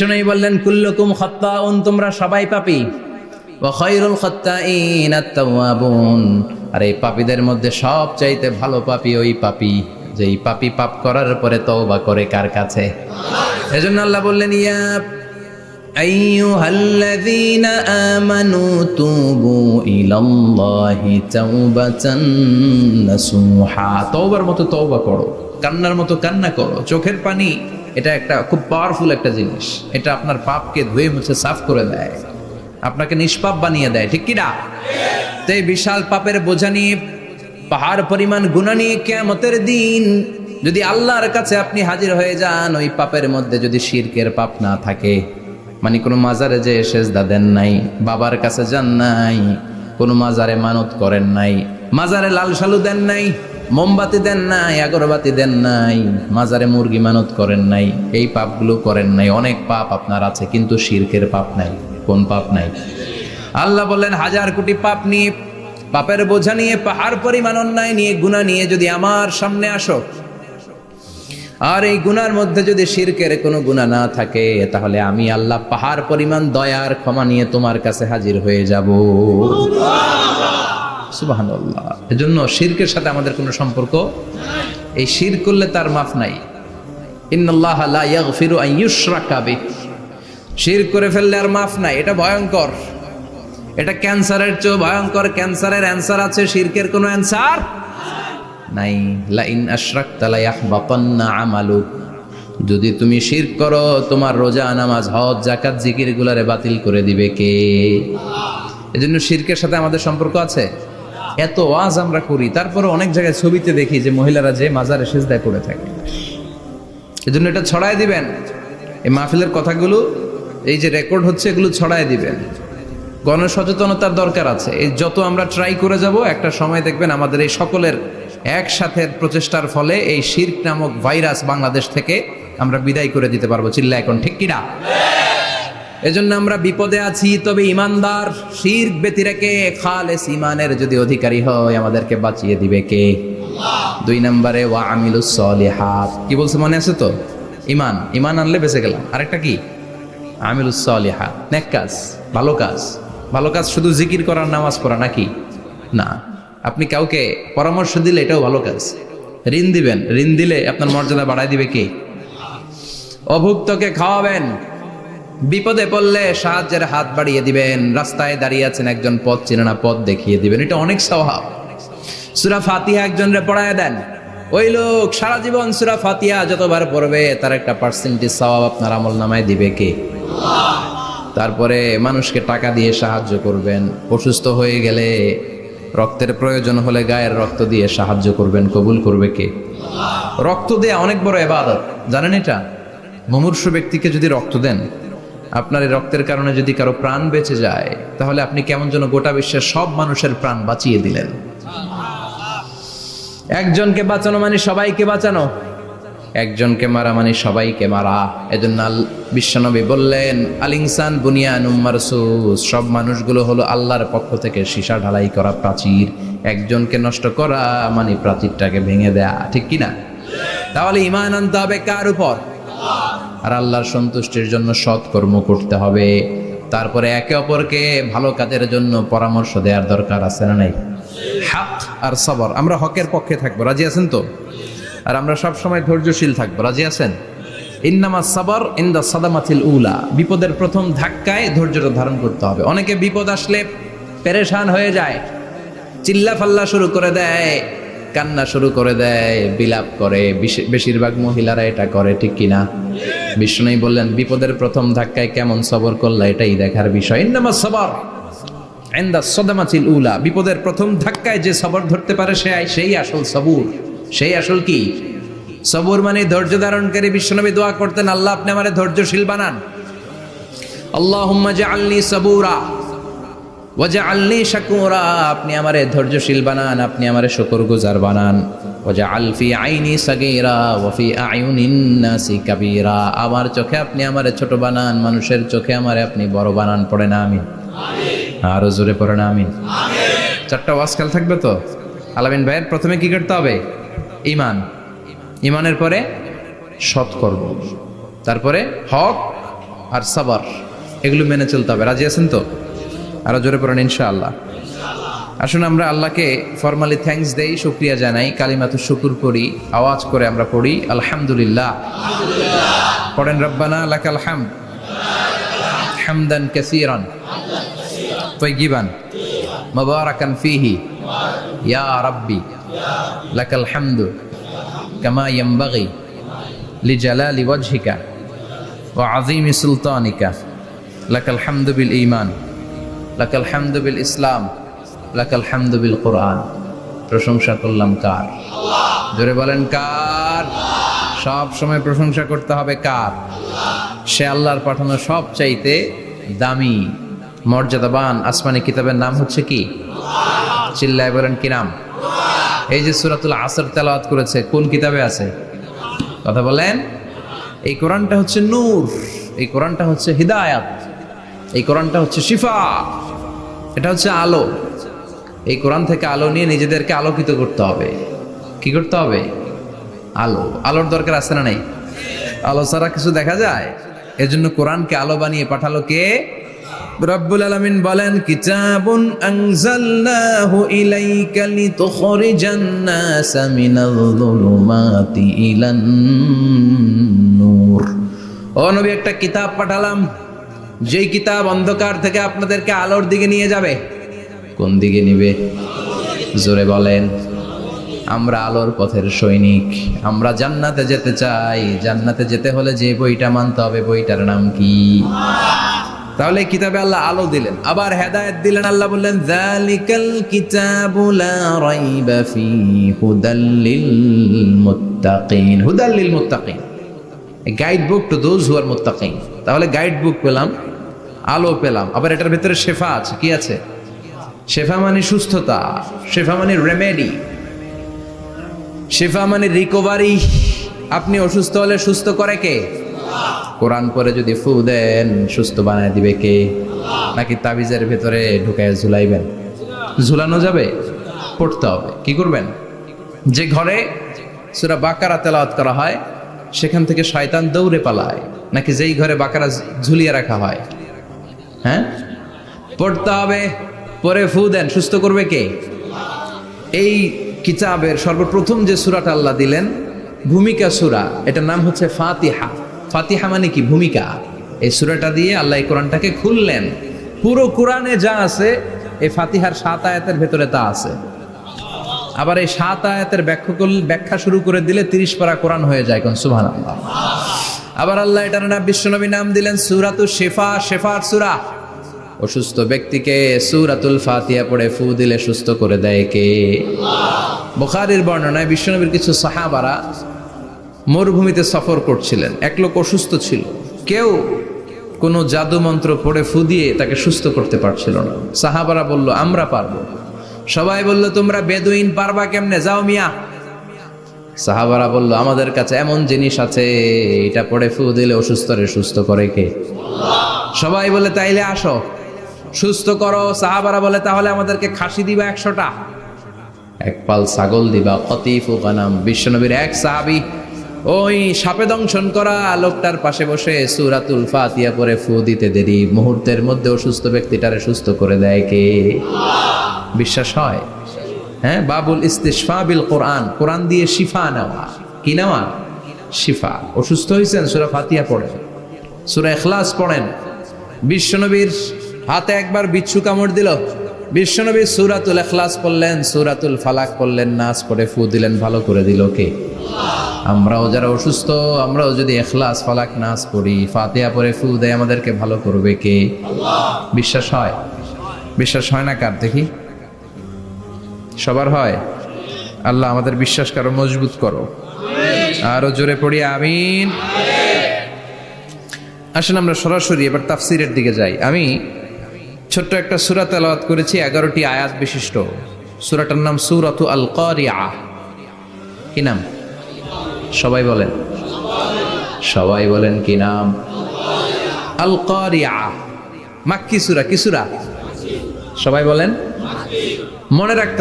বিষ্ণুই বললেন, কুল্লুকুম খত্তাউন, তোমরা সবাই পাপি। খায়রুল খত্তাইন আত-তাওয়াবুন। আর, এই পাপীদের মধ্যে সবচাইতে ভালো পাপী ওই পাপী, যেই পাপী পাপ করার পরে তওবা করে কার কাছে? এজন্য আল্লাহ বললেন, ইয়া আইয়ুহাল্লাযীনা আমানু তুবু ইলাল্লাহি তাওবাতান নাসুহা। তওবার মতো তওবা করো, কান্নার মতো কান্না করো, চোখের পানি এটা একটা খুব পাওয়ারফুল একটা জিনিস। এটা আপনার পাপকে ধুয়ে মুছে সাফ করে দেয়। আপনাকে নিষ্পাপ বানিয়ে দেয়, ঠিক কি না? তো এই বিশাল পাপের বোঝা নিয়ে, পাহাড় পরিমাণ গুণা নিয়ে কেমতের দিন যদি আল্লাহর কাছে আপনি হাজির হয়ে যান, ওই পাপের মধ্যে যদি শিরকের পাপ না থাকে মানে কোনো মাজারে যে সেজদা দেন নাই, বাবার কাছে যান নাই, কোনো মাজারে মানত করেন নাই, মাজারে লাল সালু দেন নাই মোমবাতি দেন নাই, আগরবাতি দেন নাই, মাজারে মুরগি মানত করেন নাই, এই পাপগুলো করেন নাই, অনেক পাপ আপনার আছে, কিন্তু শিরকের পাপ নাই, কোন পাপ নাই? আল্লাহ বললেন, হাজার কোটি পাপ নিয়ে, পাপের বোঝা নিয়ে, পাহাড় পরিমাণ অন্যায় নিয়ে গুণা নিয়ে যদি আমার সামনে আসো, আর এই গুনার মধ্যে যদি শিরকের কোনো গুণা না থাকে, তাহলে আমি আল্লাহ পাহাড় পরিমাণ দয়ার ক্ষমা নিয়ে তোমার কাছে হাজির হয়ে যাব। সুবহানাল্লাহ। এজন্য শিরকের সাথে আমাদের কোনো সম্পর্ক এই শির করলে তার মাফ নাই। শির করে ফেললে আর মাফ নাই, এটা ভয়ঙ্কর। এটা ক্যান্সারের চেয়েও ভয়ঙ্কর, ক্যান্সারের অ্যান্সার আছে, শিরকের কোনো অ্যান্সার নাই। লা ইন আশরাকতা লা ইয়াহবাতান্না আমালুক যদি তুমি শির করো, তোমার রোজা, নামাজ, হজ জাকাত জিকির গুলারে বাতিল করে দিবে কে? এজন্য শিরকের সাথে আমাদের সম্পর্ক আছে? এত ওয়াজ আমরা করি তারপরে অনেক জায়গায় ছবিতে দেখি যে মহিলারা যে মাজারে সেজদায় পড়ে থাকে। এজন্য এটা ছড়ায় দিবেন। এই মাহফিলের কথাগুলো, এই যে রেকর্ড হচ্ছে, এগুলো ছড়ায় দিবেন। গণসচেতনতার দরকার আছে। এই যত আমরা ট্রাই করে যাব, একটা সময় দেখবেন আমাদের এই সকলের একসাথে প্রচেষ্টার ফলে এই শির্ক নামক ভাইরাস বাংলাদেশ থেকে আমরা বিদায় করে দিতে পারব। চিল্লা এখন, ঠিক কিনা? এজন্য আমরা বিপদে আছি তবে ইমানদার শির ব্যতি রেখে খালেস ইমানের যদি অধিকারী হয় আমাদেরকে বাঁচিয়ে দিবে কে? দুই নম্বরে ওয়া আমিলুস সলিহাত। কি বলছে মনে আছে তো? ইমান ইমান আনলে বেঁচে গেলাম। আরেকটা কি? আমিলুস সলিহাত। নেক কাজ ভালো কাজ। ভালো কাজ শুধু জিকির করার নামাজ পড়া নাকি? না। আপনি কাউকে পরামর্শ দিলে এটাও ভালো কাজ। ঋণ দিবেন। ঋণ দিলে আপনার মর্যাদা বাড়ায় দিবে কে? অভুক্তকে খাওয়াবেন। বিপদে পড়লে সাহায্যের হাত বাড়িয়ে দিবেন, রাস্তায় দাঁড়িয়ে আছেন একজন পথ চেনে না, পথ দেখিয়ে দিবেন। এটা অনেক স্বভাব। সুরা ফাতিহা একজনরে পড়ায় দেন, ওই লোক সারা জীবন সুরা ফাতিহা যতবার পড়বে, তার একটা পার্সেন্টেজ স্বভাব আপনার আমল নামায় দিবে কে? তারপরে মানুষকে টাকা দিয়ে সাহায্য করবেন, অসুস্থ হয়ে গেলে রক্তের প্রয়োজন হলে গায়ের রক্ত দিয়ে সাহায্য করবেন, কবুল করবে কে? রক্ত দেয়া অনেক বড় এবাদত, জানেন এটা? মুমূর্ষু ব্যক্তিকে যদি রক্ত দেন আপনার এই রক্তের কারণে যদি কারও প্রাণ বেঁচে যায়, তাহলে আপনি কেমন যেন গোটা বিশ্বের সব মানুষের প্রাণ বাঁচিয়ে দিলেন। একজনকে বাঁচানো মানে সবাইকে বাঁচানো। একজনকে মারা মানে সবাইকে মারা। এজন্য বিশ্বনবী বললেন আল ইনসান বুনিয়ান মারসুস। সব মানুষগুলো হলো আল্লাহর পক্ষ থেকে সীসা ঢালাই করা প্রাচীর। একজনকে নষ্ট করা মানে প্রাচীরটাকে ভেঙে দেয়া। ঠিক কি না তাহলে ইমান আনতে হবে কার উপর? আর আল্লাহর সন্তুষ্টির জন্য সৎ কর্ম করতে হবে। তারপরে একে অপরকে ভালো কাজের জন্য পরামর্শ দেওয়ার দরকার আছে না নাই? হাত আর সবর, আমরা হকের পক্ষে থাকব। রাজি আছেন তো? আর আমরা সব সময় ধৈর্যশীল থাকব। রাজি আছেন? ইন্নামা সাবর ইন্দা সাদামাথিল উলা। বিপদের প্রথম ধাক্কায় ধৈর্যটা ধারণ করতে হবে। অনেকে বিপদ আসলে পেরেশান হয়ে যায় চিল্লা ফাল্লা শুরু করে দেয়। কান্না শুরু করে দেয়, বিলাপ করে। বেশিরভাগ মহিলারা এটা করে, ঠিক কিনা? বিষ্ণুই বললেন, বিপদের প্রথম ধাক্কায় কেমন সবর করলা, এটাই দেখার বিষয়। ইন্নামা সবর এন্দা সদামাচিল উলা। বিপদের প্রথম ধাক্কায় যে সবর ধরতে পারে, সে সেই আসল সবুর। সেই আসল কি? সবুর মানে ধৈর্য ধারণকারী বিশ্বনবী দোয়া করতেন, আল্লাহ আপনি আমারে ধৈর্যশীল বানান। আল্লাহুম্মা জাআলনি সাবুরা। ওয়াজআলনি শাকুরা, আপনি আমারে ধৈর্যশীল বানান, আপনি আমারে শুকরগুজার বানান। ওয়াজআল ফি আইনি সাগীরা, ওয়া ফি আয়ুনিন নাসি কাবীরা। আমার চোখে আপনি আমারে ছোট বানান, মানুষের চোখে আমারে আপনি বড় বানান, পড়ে না আমি আরও জোরে পড়ে না আমি চারটা ওয়াজ খেল থাকবে তো? আলামিন ভাইয়ের প্রথমে কি করতে হবে? ইমান ইমানের পরে সৎকর্ম। তারপরে হক আর সাবার। এগুলো মেনে চলতে হবে। রাজি আছেন তো? আরও জোরে পড়েন, ইনশাআল্লাহ। আসুন আমরা আল্লাহকে ফর্মালি থ্যাংকস দেই, শুক্রিয়া জানাই কালিমাতু শুকুর করি, আওয়াজ করে আমরা পড়ি, আলহামদুলিল্লাহ। পড়েন, রব্বানা লাকাল হাম হামদান কাসিরান তৈগিবান মুবারাকান ফিহি, ইয়া রাব্বি, লাকাল হামদু, কামা ইয়ামবাগি লিজালালি ওয়াজহিকা ওয়া আযীমি সুলতানিকা, লাকাল হামদু বিল ঈমান। লাকাল হামদুবিল ইসলাম, লাকাল হামদুবিল কোরআন। প্রশংসা করলাম কার? জোরে বলেন কার? সব সময় প্রশংসা করতে হবে কার? সে আল্লাহর পাঠানো সব চাইতে দামি, মর্যাদাবান, আসমানি কিতাবের নাম হচ্ছে কি? চিল্লায় বলেন কি নাম? এই যে সুরাতুল আসর তেলাওয়াত করেছে, কোন কিতাবে আছে? কথা বলেন, এই কোরআনটা হচ্ছে নূর, এই কোরআনটা হচ্ছে হিদায়াত। এই কোরআনটা হচ্ছে শিফা। এটা হচ্ছে আলো। এই কোরআন থেকে আলো নিয়ে নিজেদেরকে আলোকিত করতে হবে। কি করতে হবে? আলো। আলোর দরকার আছে না নাই? আলো ছাড়া কিছু দেখা যায়? এজন্য কোরআনকে আলো বানিয়ে পাঠালো কে? রব্বুল আলামিন বলেন, কিতাবুন আনজালনাহু ইলাইকা লিতুখরিজান নাসা মিনাল যুলুমাতি ইলান নূর ও নবী, একটা কিতাব পাঠালাম। যেই কিতাব অন্ধকার থেকে আপনাদেরকে আলোর দিকে নিয়ে যাবে, কোন দিকে নিবে? জোরে বলেন, আমরা আলোর পথের সৈনিক, আমরা জান্নাতে যেতে চাই। জান্নাতে যেতে হলে যে বইটা মানতে হবে, বইটার নাম কি? তাহলে কিতাবে আল্লাহ আলো দিলেন, আবার হেদায়েত দিলেন, আল্লাহ বললেন, যালিকাল কিতাবু লা রাইবা ফি হুদাল লিল মুত্তাকিন। হুদাল লিল মুত্তাকিন। Guide book to those who are মুত্তাকিন। তাহলে গাইড বুক পেলাম। আলো পেলাম। আবার এটার ভেতরে শেফা আছে। কি আছে? শেফা মানে সুস্থতা। শেফা মানে রেমেডি শেফা মানে রিকভারি আপনি অসুস্থ হলে সুস্থ করে কে? কোরআন পরে যদি ফু দেন, সুস্থ বানায় দিবে কে? নাকি তাবিজের ভেতরে ঢুকায় ঝুলাইবেন? ঝুলানো যাবে? পড়তে হবে। কি করবেন? যে ঘরে সুরা বাকারা তেলাওয়াত করা হয়, সেখান থেকে শয়তান দৌড়ে পালায়। নাকি যেই ঘরে বাকারা ঝুলিয়ে রাখা হয়? হ্যাঁ? পড়তে হবে, পরে ফু দেন, সুস্থ করবে কে? এই কিতাবের সর্বপ্রথম যে সুরাটা আল্লাহ দিলেন, ভূমিকা সুরা, এটার নাম হচ্ছে ফাতিহা। ফাতিহা মানে কি? ভূমিকা। এই সুরাটা দিয়ে আল্লাহ এই কোরআনটাকে খুললেন। পুরো কোরআনে যা আছে, এই ফাতিহার সাত আয়াতের ভেতরে তা আছে। আবার এই সাত আয়াতের ব্যাখ্যা ব্যাখ্যা শুরু করে দিলে তিরিশ পারা কোরআন হয়ে যায় কোন সুবহান আল্লাহ আবার আল্লাহ এটার নাম বিশ্বনবী নাম দিলেন সুরাতু শেফা, শেফার সুরা। অসুস্থ ব্যক্তিকে সুরাতুল ফাতিয়া পড়ে ফু দিলে সুস্থ করে দেয় কে? বুখারীর বর্ণনায় বিশ্বনবীর কিছু সাহাবারা মরুভূমিতে সফর করছিলেন। এক লোক অসুস্থ ছিল। কেউ কোনো জাদু মন্ত্র পড়ে ফু দিয়ে তাকে সুস্থ করতে পারছিল না। সাহাবারা বলল, আমরা পারব। সবাই বলল, তোমরা বেদুইন পারবা কেমনে? যাও মিয়া। সাহাবারা বলল, আমাদের কাছে এমন জিনিস আছে, এটা পড়ে ফু দিলে অসুস্থরে সুস্থ করে কে? সবাই বলে, তাইলে আসো, সুস্থ করো। সাহাবারা বলে, তাহলে আমাদেরকে খাসি দিবা একশোটা। এক পাল ছাগল দিবা কতিফু কানাম। বিশ্বনবীর এক সাহাবি, ওই সাপে দংশন করা লোকটার পাশে বসে সুরাতুল ফাতিয়া পরে ফু দিতে দেরি। মুহূর্তের মধ্যে অসুস্থ ব্যক্তিটারে সুস্থ করে দেয় কে? বিশ্বাস হয়? হ্যাঁ? বাবুল ইস্তিশফা বিল কোরআন। কোরআন দিয়ে শিফা নেওয়া। কি নেওয়া? শিফা। অসুস্থ হয়েছেন সুরা ফাতিয়া পড়েন। সুরা এখলাস পড়েন। বিশ্বনবীর হাতে একবার বিচ্ছু কামড় দিল। বিশ্বনবী সুরাতুল এখলাস পড়লেন, সুরাতুল ফালাক পড়লেন, নাচ পড়ে ফু দিলেন, ভালো করে দিল কে? আমরাও যারা অসুস্থ, আমরাও যদি এখলাস ফালাক, নাচ পড়ি ফাতেহা পরে ফু দেয়, আমাদেরকে ভালো করবে কে? বিশ্বাস হয়? বিশ্বাস হয় না কার? দেখি। সবার হয়? আল্লাহ আমাদের বিশ্বাস কারও, মজবুত করো। আরও জোরে পড়ি, আমিন। আসেন আমরা সরাসরি এবার তাফসিরের দিকে যাই। আমি ছোট্ট একটা সুরা তেলাওয়াত করেছি, এগারোটি আয়াত বিশিষ্ট। সুরাটার নাম সুরাতু আল কারিয়া কি নাম? সবাই বলেন। সবাই বলেন কি নাম? আল কারিয়া মাক্কি সুরা, কি সুরা? সবাই বলেন। মনে রাখতে